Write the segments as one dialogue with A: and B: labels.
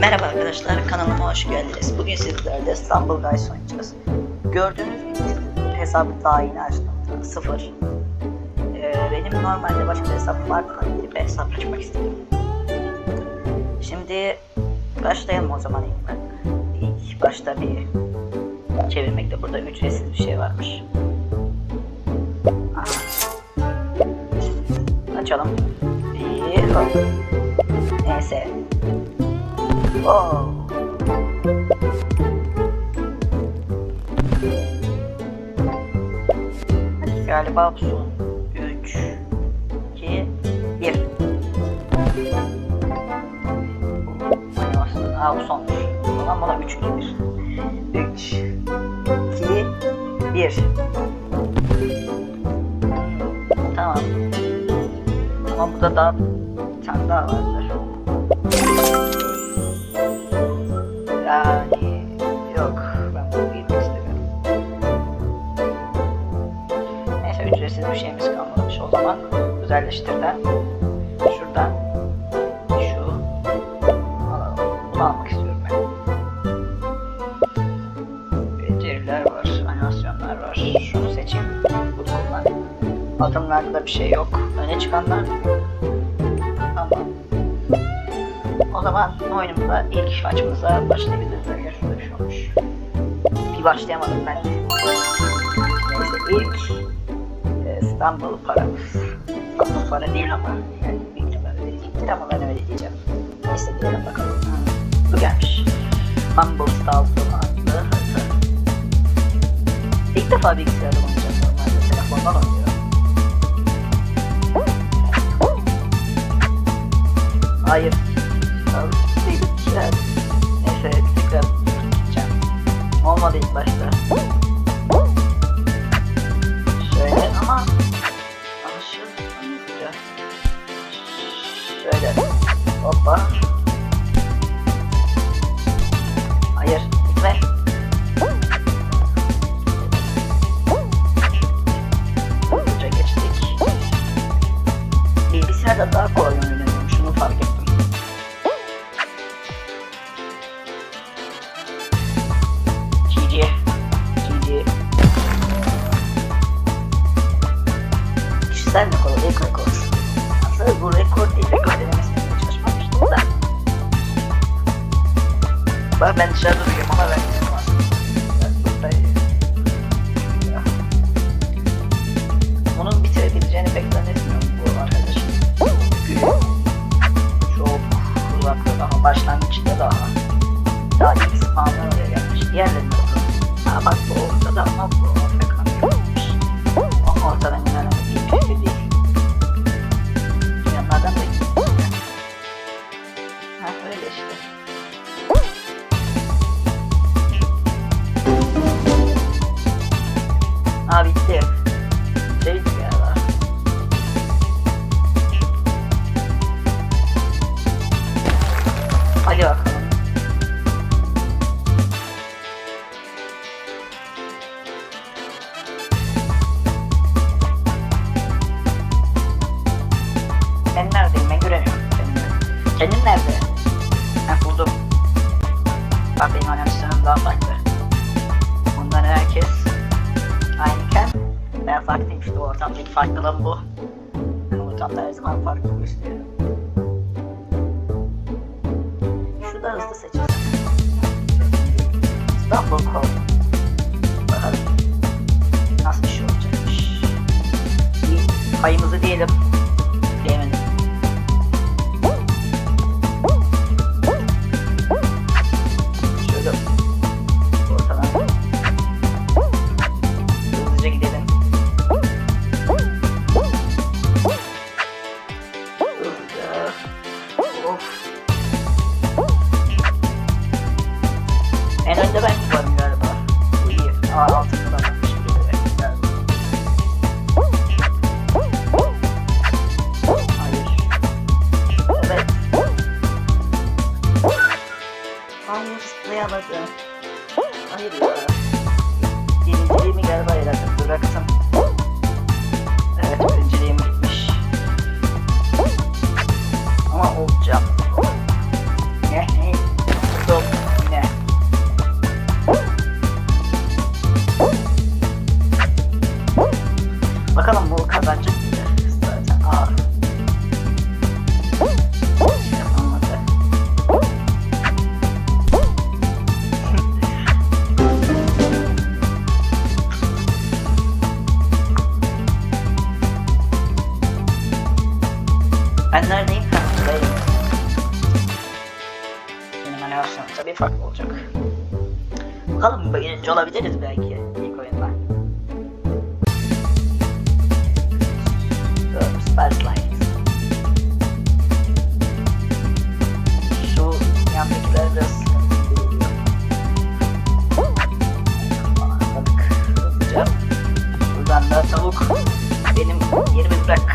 A: Merhaba arkadaşlar, kanalıma hoş geldiniz. Bugün sizlerle Stumble Guys oynayacağız. Gördüğünüz gibi hesabı daha yeni açtım. Sıfır. Ee, benim normalde başka bir hesap vardı. Bir hesap açmak istedim. Şimdi başlayalım o zaman ilk ben. İlk başta bir çevirmekte burada ücretsiz bir şey varmış. Aha. Açalım. İyi. Neyse. Galiba bu son. 3 2 1 Aa bu sonmuş. O zaman bana 3 2 1 3 2 1 Tamam. Ama burada daha bir tane daha vardır. Kalmamış. O zaman özelleştirden şuradan şu alalım. Bunu almak istiyorum ben. Beceriler var, animasyonlar var. Şunu seçeyim. Bunu kullanayım. Adımlarda da bir şey yok. Öne çıkanlar Tamam. O zaman oyunumuza ilk maçımıza başlayabiliriz. Şurada bir şey olmuş. Bir başlayamadım ben. Neyse ilk İstanbul paramız. İstanbul para değil ama yani büyük ihtimalle öyle değildir ama ben öyle diyeceğim. Neyse gidelim bakalım. Bu gelmiş. Humble İstanbul adlı harita. İlk defa bilgisayarda oynayacağım normalde. Telefondan oynuyorum. Hayır. Yani. Neyse tekrar gideceğim. Olmadı ilk başta. Hoppa. Hayır. Gitme. Hızlıca geçtik. Bilgisayarda daha kolay Bak ben dışarıda duruyorum ama ben dedim aslında. Ben. Onun bitirebileceğini pek zannetmiyorum bu arkadaşın. Çünkü çok uzakta daha başlangıçta daha daha ilk spawnlar oraya gelmiş. Ha bak bu ortada ama bu Kol. Bakalım. Nasıl bir şey olacakmış. Payımızı diyelim. Hayır zıplayamadım. Hayır ya. Birinciliğimi galiba herhalde bıraktım. Evet birinciliğim gitmiş. Ama olacağım. birinci olabiliriz belki ilk oyunda. Dur, Şu yandakiler biraz sıkıntı. Buradan da tavuk benim yerimi bırak.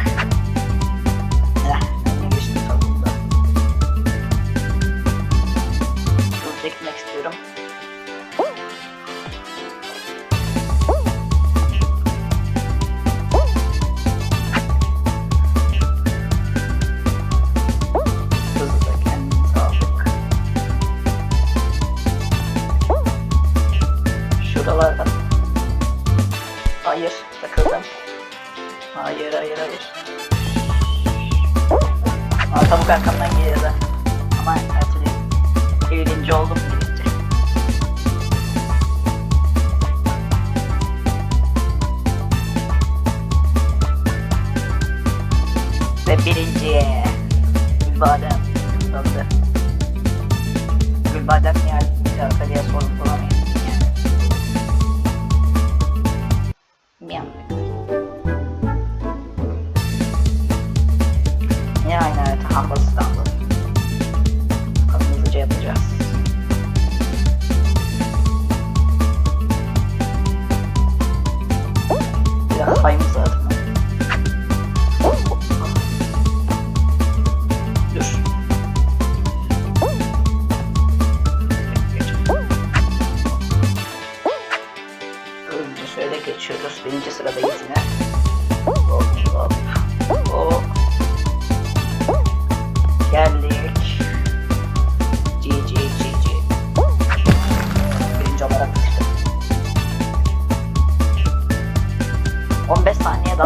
A: Takıldım. Hayır hayır hayır. Aa, tavuk arkamdan geliyordu. Ama erteledim. Birinci oldum birinci. Ve birinci. Gülbadem. Gülbadem. Gülbadem yer. Bir tarafa diye.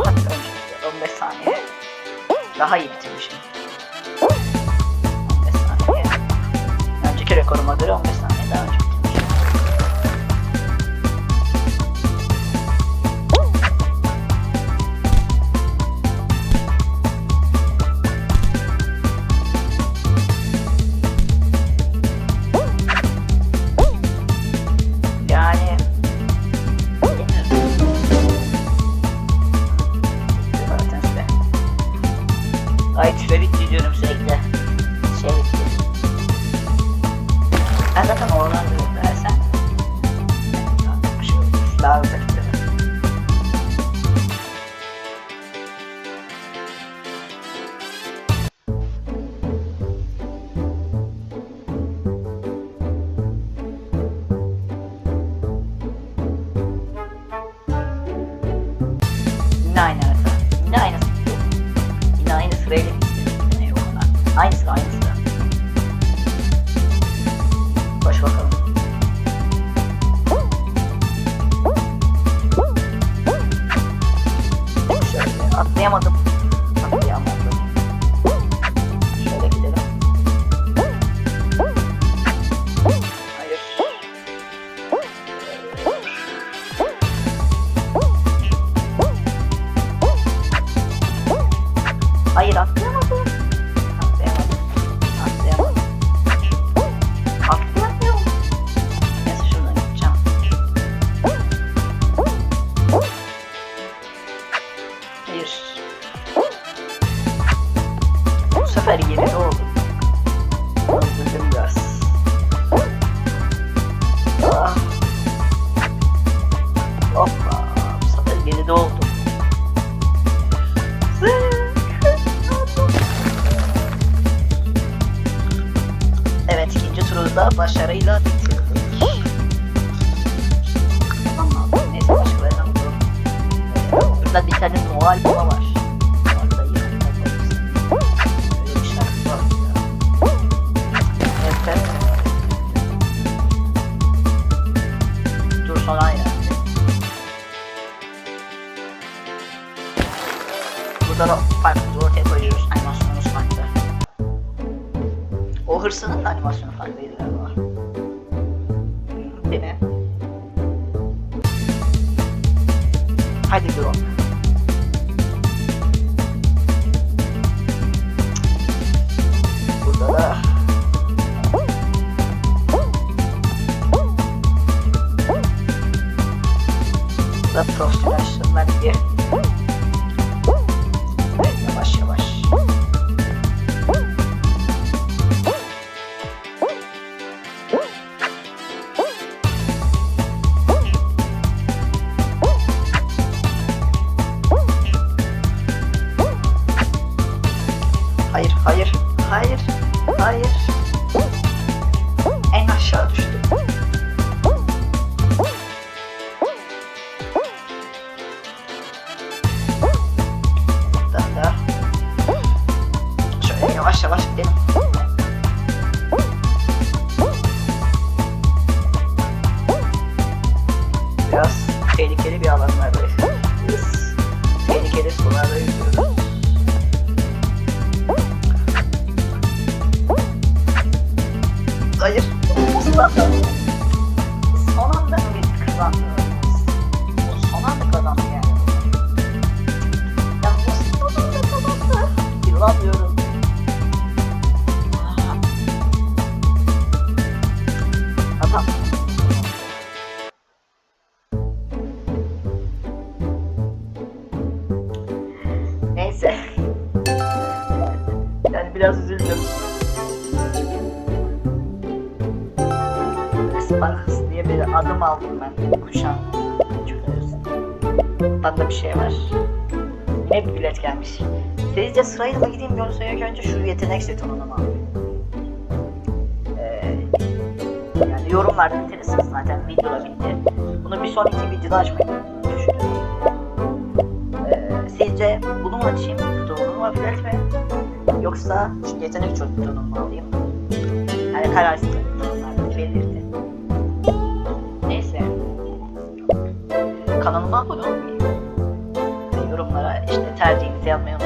A: falan. 15 saniye. Daha iyi bitirmişim. 可以的。Zaproszę na dwie. Şöyle yavaş yavaş gidelim. Biraz tehlikeli bir alanlardayız. Biz tehlikeli sularda yüzüyoruz. Hayır. Son anda mı biz Sparks diye bir adım aldım ben kuşan. Bunda bir şey var. Bir bilet gelmiş. Sizce sırayla mı gideyim yoksa ilk önce şu yetenek jetonunu mu alayım? Ee, yani yorumlarda bitirirsiniz zaten videoda bitti. Bunu bir sonraki videoda açmayı düşünüyorum. Ee, sizce bunu mu açayım? Butonunu mu bilet mi? Yoksa yetenek butonunu mu alayım? Yani kararsız Yorumlara işte tercihinizi yazmayı